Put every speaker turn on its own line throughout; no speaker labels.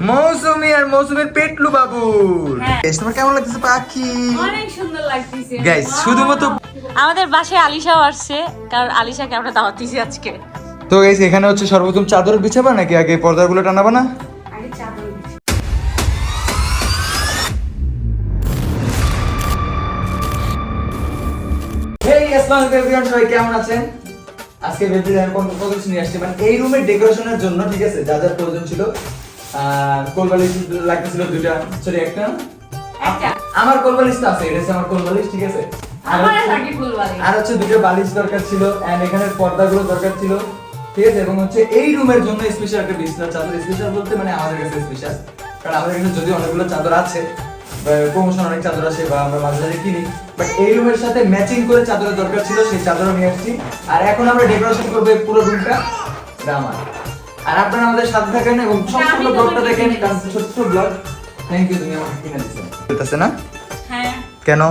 মৌসুমি আর মৌসুমের পেটলু বাবু
হ্যাঁ।
তোমার কেমন লাগতেছে পাখি?
অনেক সুন্দর লাগতেছে।
গাইস শুধুমাত্র
আমাদের বাসায় আলিশাও আসছে কারণ আলিশাকে আমরা দাওয়াত দিয়েছি আজকে।
তো গাইস এখানে হচ্ছে সর্বপ্রথম চাদর বিছাবা নাকি আগে পর্দাগুলো টানাবা না? সবাই কেমন আছেন? আজকে কোন কত কিছু নিয়ে আসছি মানে এই রুমের ডেকোরেশনের জন্য ঠিক আছে যা যা প্রয়োজন ছিল কোলবালিশ লাগতেছিল দুইটা। সরি একটা। আমার কোলবালিশ তো আছে এটা আমার কোলবালিশ ঠিক আছে? আর হচ্ছে- দুটো বালিশ। দরকার ছিল এন্ড এখানে পর্দাগুলো দরকার ছিল ঠিক আছে? এবং হচ্ছে এই রুমের জন্য স্পেশাল একটা বিছনা চাদর স্পেশাল বলতে মানে আমাদের কাছে স্পেশাল কারণ আমাদের কাছে যদি অনেকগুলো চাদর আছে প্রমোশন অনেক চাদর আছে বা আমরা মাঝে মাঝে কিনি বাট এই রুমের সাথে ম্যাচিং করে চাদরের দরকার ছিল সেই চাদরও নিয়ে আসছি। আর এখন আমরা ডেকোরেশন করব পুরো রুমটা আমার। আর আপনারা আমাদের সাথে থাকেন এবং সম্পূর্ণ ব্লগটা দেখেন কারণ। ছোট্ট ব্লগ। থ্যাংক ইউ তুমি আমাকে কিনে দিচ্ছ না?
হ্যাঁ।
কেন?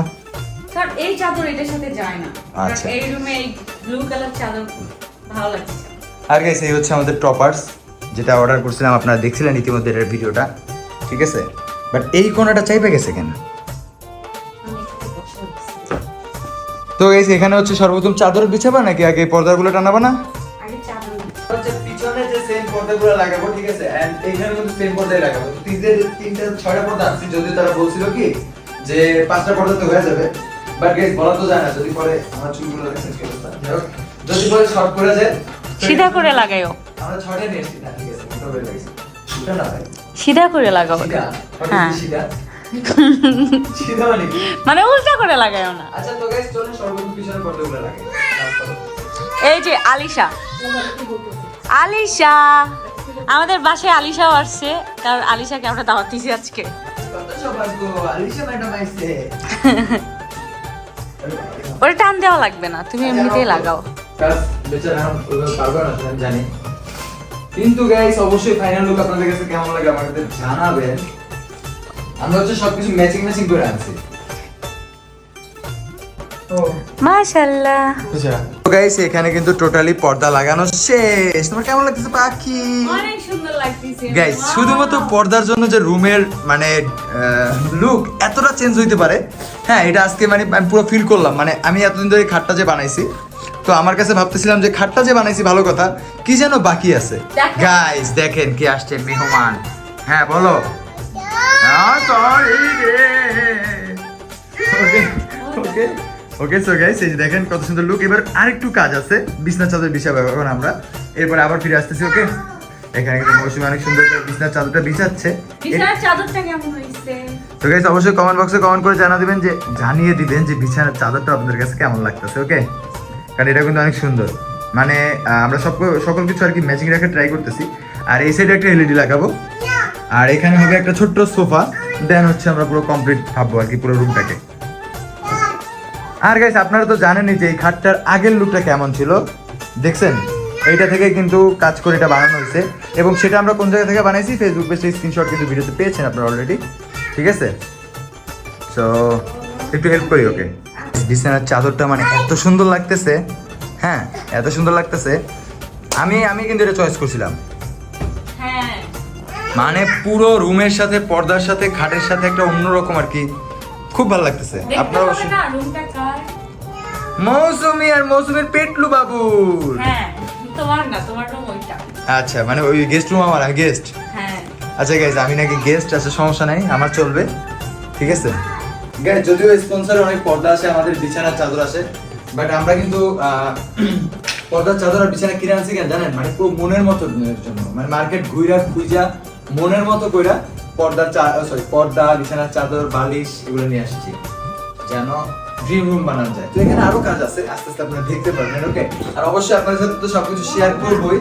কারণ এই চাদর এটার সাথে যায় না।
আচ্ছা।
এই রুমে এই ব্লু কালার চাদর ভালো লাগছে।
আর গাইস এই হচ্ছে আমাদের টপার্স যেটা অর্ডার করছিলাম আপনারা দেখছিলেন ইতিমধ্যে এর ভিডিওটা। ঠিক আছে? বাট এই কোনাটা চাইবে গেছে কেন। তো গাইস এখানে হচ্ছে সর্বপ্রথম চাদর বিছাবা নাকি আগে পর্দাগুলো টানাবা না? পর্দাগুলো লাগাবো ঠিক আছে? এন্ড এইখানে কিন্তু সেম পর্দাই লাগাবো। তো তিনটে তিনটে ছয়টা পর্দা আছে যদি তারা বলছিল কি যে পাঁচটা পর্দাতে হয়ে যাবে। বাট গাইস বলা তো যায় না যদি পরে আমার চুলগুলো দেখছেন কি অবস্থা যদি পরে শর্ট করে যায়
সিধা করে লাগাইও।
আমরা ছয়টা নিয়ে এসেছি না ঠিক আছে ওটা না ভাই।
সিধা করে লাগাও।
সিধা
হ্যাঁ।
সিধা। সিধা মানে?
মানে উল্টা করে লাগাইও না।
আচ্ছা তো গাইস চলুন সর্বপ্রথম পিছনে পর্দাগুলো লাগে
এই যে আলিশা। আলিশা। আমাদের বাসায় আলিশাও আসছে কারণ আলিশাকে আমরা দাওয়াত দিয়েছি আজকে। ওটা টান দেওয়া লাগবে না তুমি এমনিতেই লাগাও।
কিন্তু গাইস অবশ্যই ফাইনাল লুক আপনাদের কাছে কেমন লাগে আমাদের জানাবেন। আমরা হচ্ছে সবকিছু ম্যাচিং ম্যাচিং করে আনছি। গাইস এখানে কিন্তু টোটালি পর্দা লাগানো শেষ। তোমার কেমন লাগতেছে পাখি?
অনেক সুন্দর লাগতেছে।
গাইস শুধুমাত্র পর্দার জন্য যে রুমের মানে লুক এতটা চেঞ্জ হইতে পারে। হ্যাঁ এটা আজকে মানে আমি পুরো ফিল করলাম। মানে আমি এতদিন ধরে খাটটা যে বানাইছি। তো আমার কাছে ভাবতেছিলাম যে খাটটা যে বানাইছি ভালো কথা কি যেন বাকি আছে। গাইস দেখেন কি আসছে মেহমান। হ্যাঁ বলো। হ্যাঁ, রে। Okay. ওকে সো গাইস এই যে দেখেন কত সুন্দর লুক এবার আরেকটু কাজ আছে। বিছনা চাদর বিছাবো এখন আমরা। এরপরে আবার ফিরে আসতেছি ওকে এখানে কিন্তু মৌসুমি অনেক সুন্দর করে বিছনার চাদরটা বিছাচ্ছে।
বিছানার চাদরটা কেমন হয়েছে?
তো গাইস অবশ্যই কমেন্ট বক্সে কমেন্ট করে জানা দিবেন যে জানিয়ে দিবেন যে বিছানার চাদরটা আপনাদের কাছে কেমন লাগতেছে ওকে কারণ এটা কিন্তু অনেক সুন্দর। মানে আমরা সব সকল কিছু আর কি ম্যাচিং রাখা ট্রাই করতেছি। আর এই সাইডে একটা এলইডি লাগাবো। আর এখানে হবে একটা ছোট্ট সোফা। দেন হচ্ছে আমরা পুরো কমপ্লিট ভাববো আর কি পুরো রুমটাকে আর গাইস আপনারা তো জানেনই যে এই খাটটার আগের লুকটা কেমন ছিল। দেখছেন? এইটা থেকে কিন্তু কাজ করে এটা বানানো হয়েছে। এবং সেটা আমরা কোন জায়গা থেকে বানাইছি? ফেসবুক পেজে স্ক্রিনশট কিন্তু ভিডিওতে পেয়েছেন আপনারা অলরেডি ঠিক আছে? সো একটু হেল্প করি ওকে বিছানার চাদরটা মানে এত সুন্দর লাগতেছে। হ্যাঁ এত সুন্দর লাগতেছে। আমি আমি কিন্তু এটা চয়েস করছিলাম।
হ্যাঁ।
মানে পুরো রুমের সাথে পর্দার সাথে খাটের সাথে একটা অন্যরকম আর কি খুব ভালো লাগতেছে। আপনারা অবশ্যই। মৌসুমি আর মৌসুমের পেটলু বাবুর।
হ্যাঁ
আচ্ছা মানে ওই গেস্ট রুম আমার গেস্ট
হ্যাঁ।
আচ্ছা গাইজ আমি নাকি গেস্ট আছে সমস্যা নাই আমার চলবে। ঠিক আছে? গাইজ যদিও স্পন্সরে অনেক পর্দা আসে আমাদের বিছানার চাদর আসে বাট আমরা কিন্তু পর্দার চাদর আর বিছানা কিনে আনছি কেন জানেন? মানে পুরো মনের মতো জন্য। মানে মার্কেট ঘুইরা খুঁজা মনের মতো কইরা পর্দার চা সরি পর্দা বিছানার চাদর বালিশ এগুলো নিয়ে আসছি। যেন ড্রিম রুম বানানো যায়। তো এখানে আরও কাজ আছে আস্তে আস্তে আপনারা দেখতে পারবেন ওকে আর অবশ্যই আপনাদের সাথে তো সবকিছু শেয়ার করবোই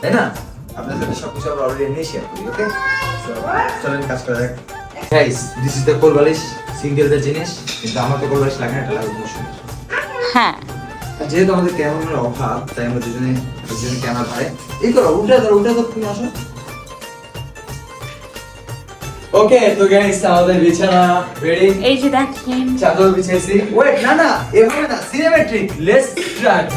তাই না? আপনাদের সাথে সবকিছু আমরা অলরেডি শেয়ার করি ওকে চলেন কাজ করা যাক। গাইস দিস ইজ দ্য কোল বালিশ সিঙ্গেল দ্য জিনিস কিন্তু আমার তো কোল বালিশ লাগে না এটা লাগে
হ্যাঁ।
যেহেতু আমাদের ক্যামেরার অভাব তাই আমরা দুজনে দুজনে ক্যামেরা ধরে এই করো উল্টা ধরো উল্টা ধরো তুমি আসো। ওকে তো গাইস আমাদের বিছানা রেডি
এই যে দেখেন
চাদর বিছাইছি ওয়েট না না এভাবে না সিনেমেট্রিক লেটস স্টার্ট